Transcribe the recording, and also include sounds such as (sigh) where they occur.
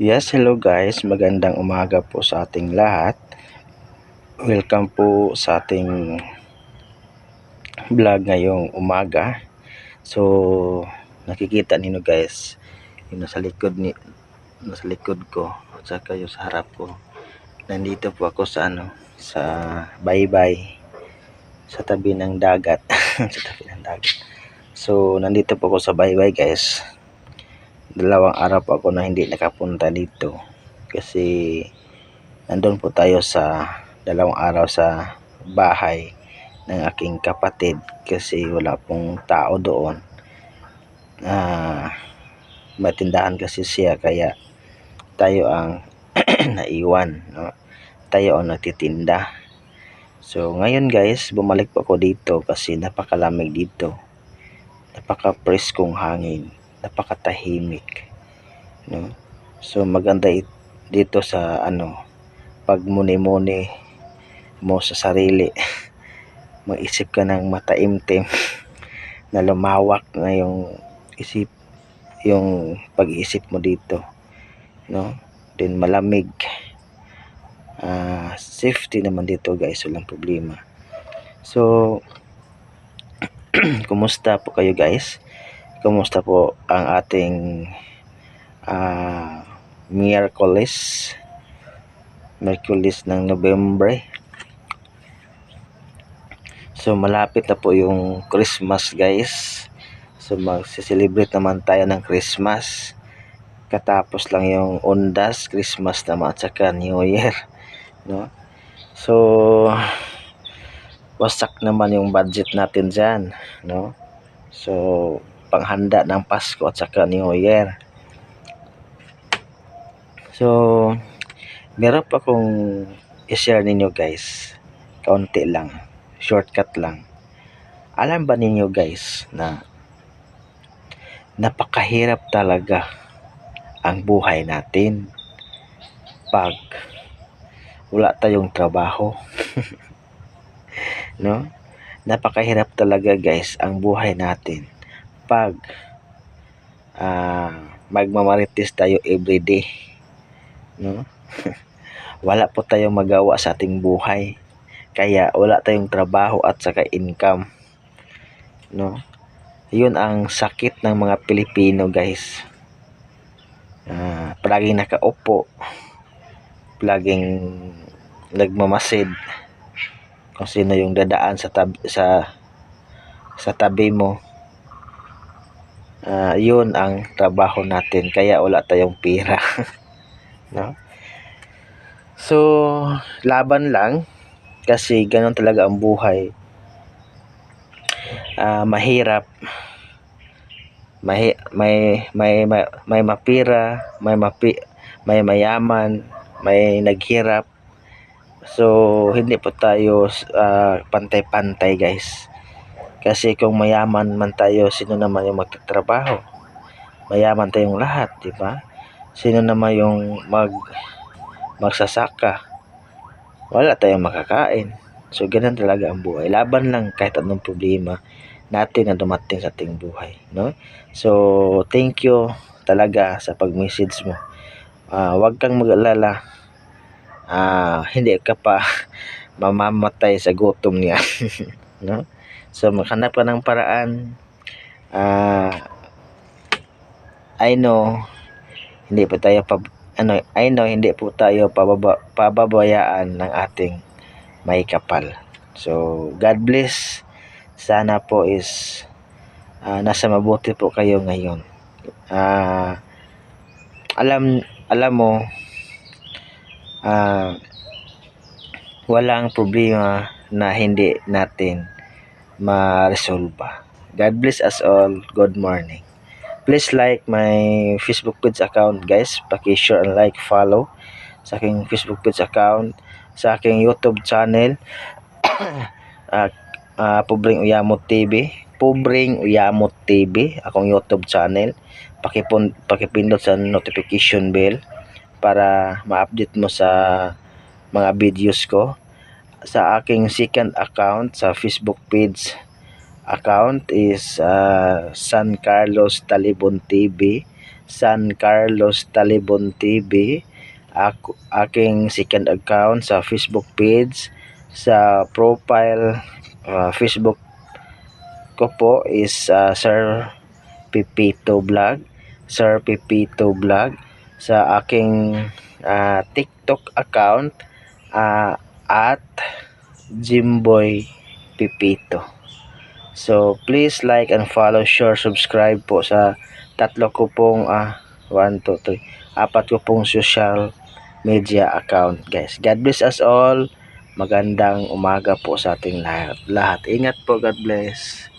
Yes, hello guys. Magandang umaga po sa ating lahat. Welcome po sa ating vlog ngayong umaga. So, nakikita ninyo guys, yung nasa likod ni nasa likod ko at saka yung sa harap ko. Nandito po ako sa ano, sa baybay sa tabi ng dagat. (laughs) sa tabi ng dagat. So, nandito po ako sa baybay guys dalawang araw ako na hindi nakapunta dito. Kasi nandun po tayo sa dalawang araw sa bahay ng aking kapatid. Kasi wala pong tao doon. Ah may tindahan kasi siya kaya tayo ang (clears throat) naiwan no? tayo ang nagtitinda. So ngayon guys bumalik po ako dito kasi napakalamig dito. Napaka preskong hangin napakatahimik no? So maganda it, dito sa ano pag muni-muni mo sa sarili. (laughs) Mag-isip ka ng mataimtim (laughs) na lumawak na yung isip yung pag-iisip mo dito no? Din malamig. Uh, safety naman dito guys. Walang problema. So (clears throat) kumusta po kayo guys Kumusta po ang ating uh, Miyerkules Merkulis ng November So malapit na po yung Christmas guys So magse-celebrate naman tayo ng Christmas Katapos lang yung Ondas Christmas naman at saka New Year no? So wasak naman yung budget natin dyan no? So panghanda ng Pasko at saka New Year. So, meron pa akong i-share ninyo guys. Kaunti lang. Shortcut lang. Alam ba ninyo guys na napakahirap talaga ang buhay natin pag wala tayong trabaho. (laughs) no? Napakahirap talaga guys ang buhay natin pag uh, magmamarites tayo everyday no? (laughs) Wala po tayong magawa sa ating buhay. Kaya wala tayong trabaho at saka income no? Yun ang sakit ng mga Pilipino guys. Uh, palaging nakaupo palaging nagmamasid. Kung sino yung dadaan sa tab sa sa tabi mo uh, yun ang trabaho natin kaya wala tayong pira. (laughs) No? So laban lang kasi ganun talaga ang buhay. Uh, mahirap. May may may may, may mapira may mapi may mayaman may naghirap. So hindi po tayo uh, pantay-pantay guys kasi kung mayaman man tayo, sino naman yung magtatrabaho? Mayaman tayong lahat, di ba? Sino naman yung mag magsasaka? Wala tayong makakain. So, ganun talaga ang buhay. Laban lang kahit anong problema natin na dumating sa ating buhay. No? So, thank you talaga sa pag-message mo. Uh, huwag kang mag-alala. Uh, hindi ka pa (laughs) mamamatay sa gutom niya. (laughs) no? So maghanap ka ng paraan. Uh, I know hindi po tayo pa, ano, I know hindi po tayo pababa, pababayaan ng ating may kapal. So God bless. Sana po is uh, nasa mabuti po kayo ngayon. Uh, alam alam mo uh, walang problema na hindi natin ma-resolve. God bless us all. Good morning. Please like my Facebook page account guys. Paki-share and like, follow sa aking Facebook page account, sa aking YouTube channel, (coughs) uh, uh, Pubring Uyamot TV, Pubring Uyamot TV, akong YouTube channel. Pakipun, pakipindot sa notification bell para ma-update mo sa mga videos ko sa aking second account sa Facebook page account is uh, San Carlos Talibon TV San Carlos Talibon TV. Ako, aking second account sa Facebook page. Sa profile uh, Facebook ko po is uh, Sir Pipito Vlog. Sir Pipito Vlog. Sa aking uh, TikTok account uh, at Jimboy Pipito. So, please like and follow, share, subscribe po sa tatlo ko pong ah, 1, 2, 3, apat ko pong social media account guys. God bless us all. Magandang umaga po sa ating lahat. lahat. Ingat po. God bless.